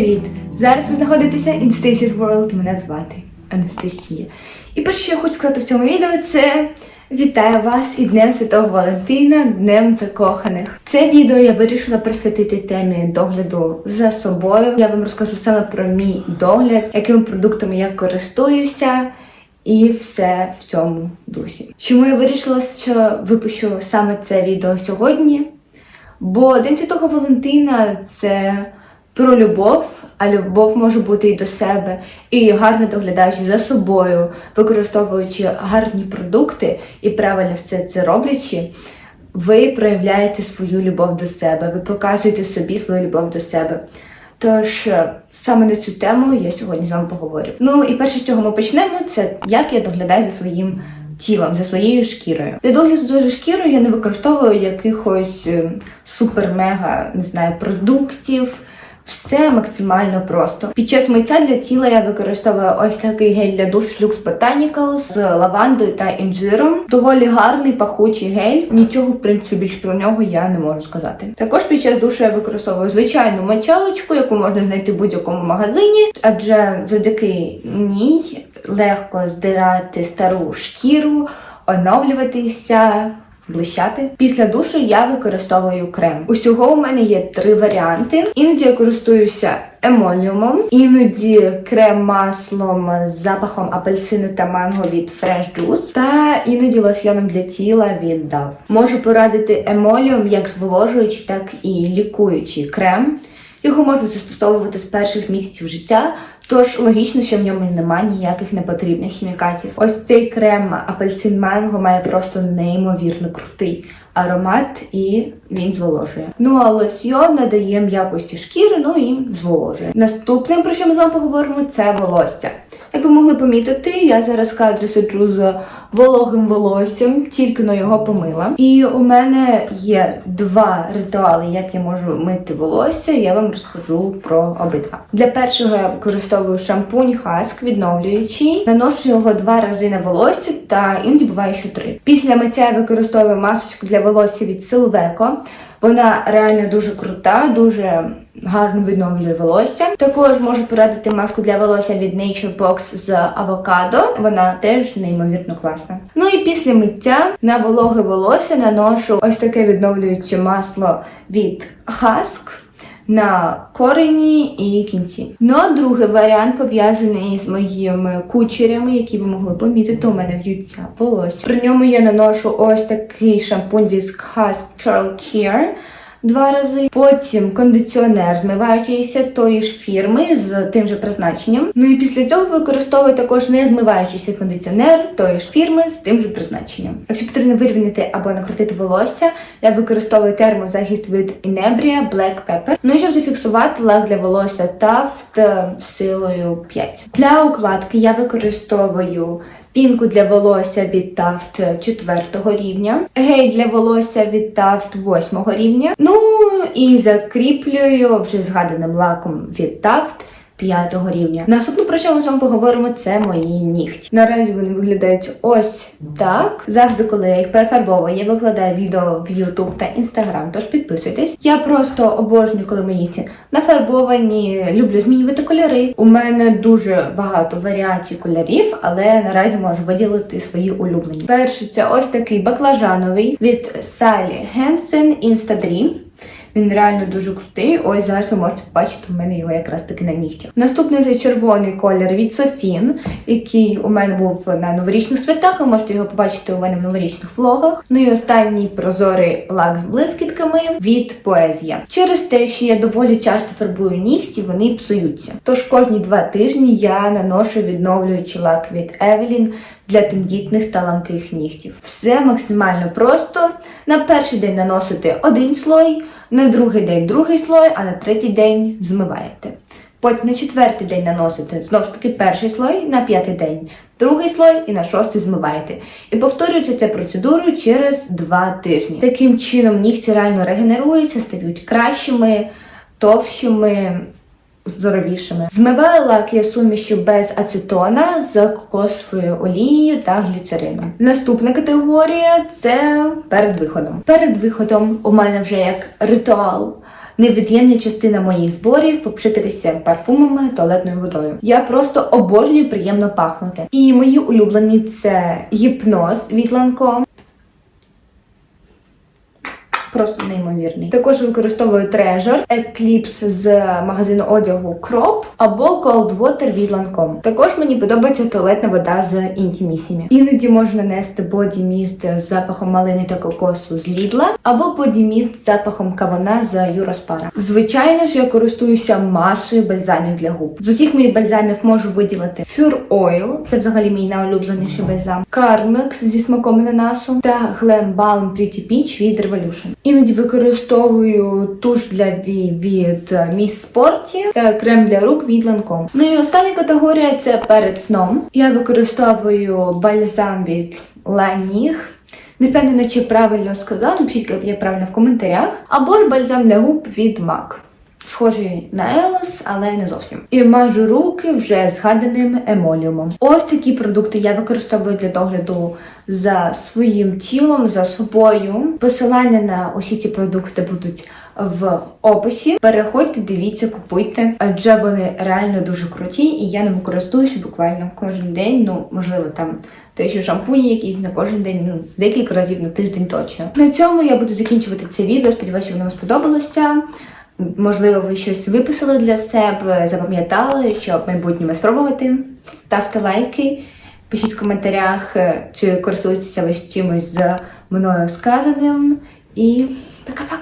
Привіт! Зараз ви знаходитеся in Stacy's World. Мене звати Анастасія. І перше, що я хочу сказати в цьому відео, це вітаю вас і Днем Святого Валентина, Днем закоханих. Це відео я вирішила присвятити темі догляду за собою. Я вам розкажу саме про мій догляд, якими продуктами я користуюся. І все в цьому дусі. Чому я вирішила, що випущу саме це відео сьогодні? Бо День Святого Валентина це про любов, а любов може бути і до себе, і гарно доглядаючи за собою, використовуючи гарні продукти і правильно все це роблячи, ви проявляєте свою любов до себе, ви показуєте собі свою любов до себе. Тож е, саме на цю тему я сьогодні з вами поговорю. Ну і перше, з чого ми почнемо, це як я доглядаю за своїм тілом, за своєю шкірою. Для догляду за шкірою я не використовую якихось е, супер-мега, не знаю, продуктів. Все максимально просто. Під час миття для тіла я використовую ось такий гель для душ Lux Botanical з лавандою та інжиром. Доволі гарний пахучий гель. Нічого, в принципі, більш про нього я не можу сказати. Також під час душу я використовую звичайну мочалочку, яку можна знайти в будь-якому магазині, адже завдяки ній легко здирати стару шкіру, оновлюватися. Блищати. Після душу я використовую крем. Усього у мене є три варіанти. Іноді я користуюся емоліумом, іноді крем-маслом з запахом апельсину та манго від Fresh Juice, та іноді лосьйоном для тіла від Dove. Можу порадити емоліум як зволожуючий, так і лікуючий крем. Його можна застосовувати з перших місяців життя, тож логічно, що в ньому немає ніяких непотрібних хімікатів. Ось цей крем апельсин манго має просто неймовірно крутий аромат і він зволожує. Ну а лосьйон надає м'якості шкіри, ну і зволожує. Наступним, про що ми з вами поговоримо, це волосся. Як ви могли помітити, я зараз в кадрі сиджу з вологим волоссям, тільки но його помила. І у мене є два ритуали, як я можу мити волосся. Я вам розкажу про обидва. Для першого я використовую шампунь Хаск відновлюючий, наношу його два рази на волосся та іноді буває, що три. Після миття я використовую масочку для волосся від Silveco. Вона реально дуже крута, дуже гарно відновлює волосся. Також можу порадити маску для волосся від Nature Box з авокадо. Вона теж неймовірно класна. Ну і після миття на вологе волосся наношу ось таке відновлююче масло від Husk на корені і кінці. Ну а другий варіант пов'язаний з моїми кучерями, які ви могли помітити, у мене в'ються волосся. При ньому я наношу ось такий шампунь від Husk Curl Care. Два рази. Потім кондиціонер, змиваючийся тої ж фірми з тим же призначенням. Ну і після цього використовую також не змиваючийся кондиціонер тої ж фірми з тим же призначенням. Якщо потрібно вирівняти або накрутити волосся, я використовую термозахист від Inebria Black Pepper. Ну і щоб зафіксувати лак для волосся Taft силою 5. Для укладки я використовую Пінку для волосся від тафт 4 рівня, гель для волосся від тафт 8 рівня. Ну і закріплюю вже згаданим лаком від Taft 5 рівня. Наступне, про що ми з вами поговоримо, це мої нігті. Наразі вони виглядають ось так. Завжди, коли я їх перефарбовую, я викладаю відео в YouTube та Instagram, тож підписуйтесь. Я просто обожнюю, коли мої нігті нафарбовані, люблю змінювати кольори. У мене дуже багато варіацій кольорів, але наразі можу виділити свої улюблені. Перший це ось такий баклажановий від Sally Hansen Insta Dream. Він реально дуже крутий. Ось зараз ви можете побачити у мене його якраз таки на нігтях. Наступний це червоний колір від Софін, який у мене був на новорічних святах. Ви можете його побачити у мене в новорічних влогах. Ну і останній прозорий лак з блискітками від Поезія. Через те, що я доволі часто фарбую нігті, вони псуються. Тож кожні два тижні я наношу відновлюючий лак від Evelyn для тендітних та ламких нігтів. Все максимально просто. На перший день наносите один слой, на другий день другий слой, а на третій день змиваєте. Потім на четвертий день наносите знову ж таки перший слой, на п'ятий день другий слой і на шостий змиваєте. І повторюєте цю процедуру через два тижні. Таким чином нігті реально регенеруються, стають кращими, товщими здоровішими. Змиваю лак я сумішю без ацетона з кокосовою олією та гліцерином. Наступна категорія це перед виходом. Перед виходом у мене вже як ритуал невід'ємна частина моїх зборів попшикатися парфумами, туалетною водою. Я просто обожнюю приємно пахнути. І мої улюблені це гіпноз від Lancome. Просто неймовірний. Також використовую Treasure, Eclipse з магазину одягу Crop або Cold Water від Lancome. Також мені подобається туалетна вода з Intimissimi. Іноді можна нести боді міст з запахом малини та кокосу з Lidl, або боді міст з запахом кавуна з Eurospara. Звичайно ж, я користуюся масою бальзамів для губ. З усіх моїх бальзамів можу виділити Pure Oil, це взагалі мій найулюбленіший бальзам, Carmex зі смаком ананасу та Glam Balm Pretty Peach від Revolution. Іноді використовую туш для від міс спорті та крем для рук від ланком. Ну і остання категорія це перед сном. Я використовую бальзам від Laneige. Не впевнена, чи правильно сказала, напишіть, як я правильно в коментарях. Або ж бальзам для губ від MAC. Схожий на Елос, але не зовсім. І мажу руки вже згаданим емоліумом. Ось такі продукти я використовую для догляду за своїм тілом, за собою. Посилання на усі ці продукти будуть в описі. Переходьте, дивіться, купуйте, адже вони реально дуже круті, і я ними користуюся буквально кожен день. Ну, можливо, там те, що шампуні якісь на кожен день, ну декілька разів на тиждень точно. На цьому я буду закінчувати це відео. Сподіваюся, воно вам сподобалося. Можливо, ви щось виписали для себе, запам'ятали, щоб в майбутньому спробувати. Ставте лайки, пишіть в коментарях, е, чи користуєтеся ви чимось з мною сказаним. І пока-пока!